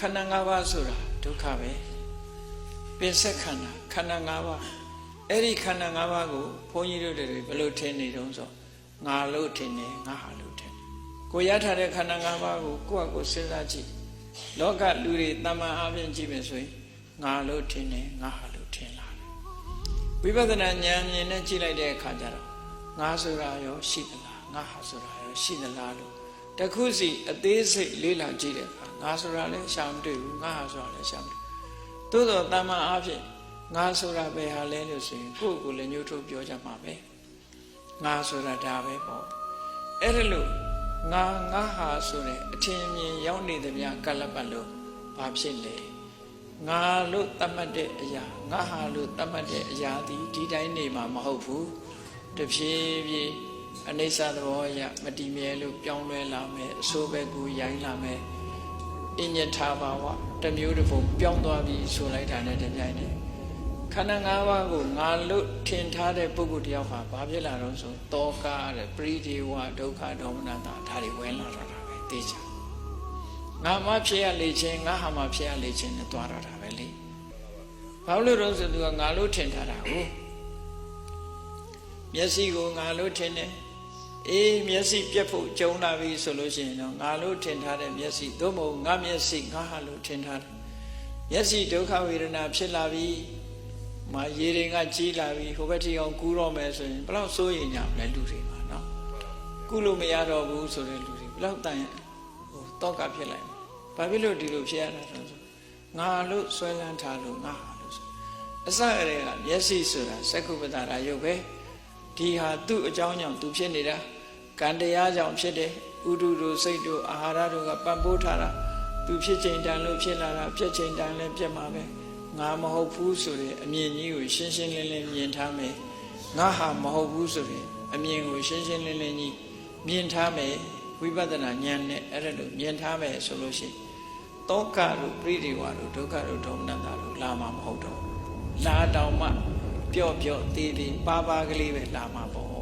ခန္ဓာ၅ပါးဆိုတာဒုက္ခပဲပင်ဆက်ခန္ဓာခန္ဓာ၅ပါးအဲ့ဒီခန္ဓာ၅ပါးကိုဘုန်းကြီးတို့တွေဘယ်လိုထင်နေတုံးဆိုငါလို့ထင်တယ်ငါဟာလို့ထင်တယ်ကိုရထားတဲ့ခန္ဓာ၅ပါးကိုကိုယ့်အကိုစဉ်းစားကြည့်လောကလူတွေတမန်အပြင်ကြည့်မယ်ဆိုရင်ငါလို့ထင်တယ်ငါဟာလို့ထင်လာတယ်ဝိပဿနာဉာဏ်မြင်နဲ့ကြည့်လိုက်တဲ့အခါကျတော့ငါဆိုတာရောရှိသလားငါဟာဆိုတာရောရှိသလားလို့တခုစီအသေးစိတ်လေးလာကြည့်တဲ့အခါ ငါဆိုတာလည်းရှာမတွေ့ဘူးငါဟာဆိုတာလည်းရှာမတွေ့သို့တော့တမန်အပြင်ငါဆိုတာပဲဟာလဲလို့ဆိုရင်ကိုယ့်ကိုယ်လည်းညှို့ထုတ်ပြောကြမှာပဲငါဆိုတာဒါပဲပေါ့အဲ့ဒါလို့ငါငါဟာဆိုတဲ့အထင်အမြင်ရောက်နေသမျှကလပ်ပတ်လို့ဘာဖြစ်လဲငါလို့သတ်မှတ်တဲ့အရာငါဟာလို့သတ်မှတ်တဲ့အရာဒီဒီတိုင်းနေမှာမဟုတ်ဘူးတဖြည်းဖြည်းအနိစ္စသဘောအရမတည်မြဲလို့ပြောင်းလဲလာမယ်အဆိုးဘက်ကိုရိုင်းလာမယ် အညထာဘာဝတစ်မျိုးတစ်ပုံပြောင်းသွားပြီဆိုလိုက်တာနဲ့တပြိုင်တည်းခန္ဓာ၅ပါးကိုငါလို့ထင်ထားတဲ့ပုဂ္ဂိုလ်တယောက်ဟာဘာဖြစ်လာတော့ဆိုတောကတဲ့ပရိဒေဝဒုက္ခဒေါမနတာဒါတွေဝင်လာတော့တာပဲသိချာငါမှဖြစ်ရလေခြင်းငါဟာမှဖြစ်ရလေခြင်းနဲ့တွားတော့တာပဲလေဘာလို့လို့ဆိုသူကငါလို့ထင်ထားတာဟုတ်မျက်စိကိုငါလို့ထင်တယ် အေးမျက်စိပြက်ဖို့ကြုံလာပြီဆိုလို့ရှိရင်တော့ငါလို့ထင်ထားတဲ့မျက်စိသို့မဟုတ်ငါမျက်စိငါဟာလို့ထင်ထားတယ်မျက်စိဒုက္ခဝေဒနာဖြစ်လာပြီမရေတွေကကြီးလာပြီဟိုဘက်ထိအောင်ကူးတော့မယ်ဆိုရင်ဘယ်လောက်စိုးရင်ညာမလဲလူတွေမှာနော်ကူးလို့မရတော့ဘူးဆိုတဲ့လူတွေဘယ်လောက်တန်ဟိုတောကဖြစ်လိုက်ဘာဖြစ်လို့ဒီလိုဖြစ်ရတာတော့ဆိုငါလို့ဆွဲလန်းထားလို့ငါဟာလို့ဆိုအစအရေကမျက်စိဆိုတာစက္ခုပတ္တရာယုတ်ပဲ ဒီဟာသူ့အကြောင်းကြောင့်သူဖြစ်နေတာကံတရားကြောင့်ဖြစ်တယ်ဥဒုတို့စိတ်တို့အာဟာရတို့ကပံ့ပိုးထားတာသူဖြစ်ချိန်တန်လို့ဖြစ်လာတာပြက်ချိန်တန်လည်းပြက်မှာပဲငါမဟုတ်ဘူးဆိုတဲ့အမြင်ကြီးကိုရှင်းရှင်းလင်းလင်းမြင်ထားမယ်ငါဟာမဟုတ်ဘူးဆိုတဲ့အမြင်ကိုရှင်းရှင်းလင်းလင်းကြီးမြင်ထားမယ်ဝိပဿနာဉာဏ်နဲ့အဲ့ဒါလို့မြင်ထားမယ်ဆိုလို့ရှိရင်တောကတို့ပြိတိဝါတို့ဒုက္ခတို့ဒေါမနတာတို့လာမှာမဟုတ်တော့ဘူးလာတောင်မှ ပျော့ပျော့သေးသေးပါပါကလေးပဲလာမှာပေါ့